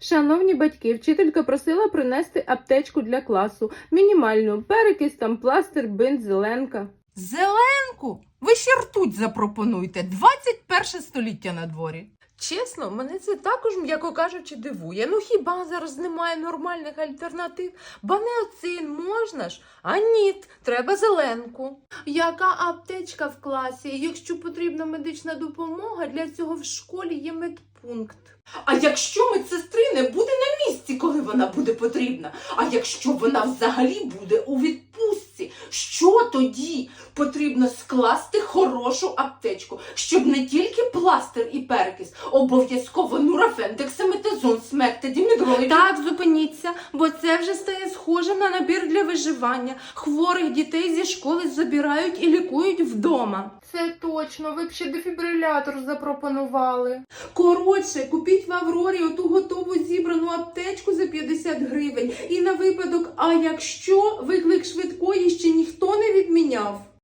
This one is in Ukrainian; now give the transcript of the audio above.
Шановні батьки, вчителька просила принести аптечку для класу. Мінімальну. Перекис, там пластир, бинт, зеленка. Зеленку? Ви ще ртуть запропонуйте. 21 століття на дворі. Чесно, мене це також, м'яко кажучи, дивує. Ну хіба зараз немає нормальних альтернатив? Банеоцин можна ж? А ні, треба зеленку. Яка аптечка в класі? Якщо потрібна медична допомога, для цього в школі є медпункт. А якщо медсестри не буде на місці, коли вона буде потрібна? А якщо вона взагалі буде у відпустці, що тоді? Потрібно скласти хорошу аптечку, щоб не тільки пластир і перекис, обов'язково нурафен, дексаметазон, смек та. Так, зупиніться, бо це вже стає схожим на набір для виживання. Хворих дітей зі школи забирають і лікують вдома. Це точно, ви б ще дефібрилятор запропонували. Коротше, купіть в Аврорі оту аптечку за 50 гривень. І на випадок, а якщо виклик швидкої ще ніхто не відміняв.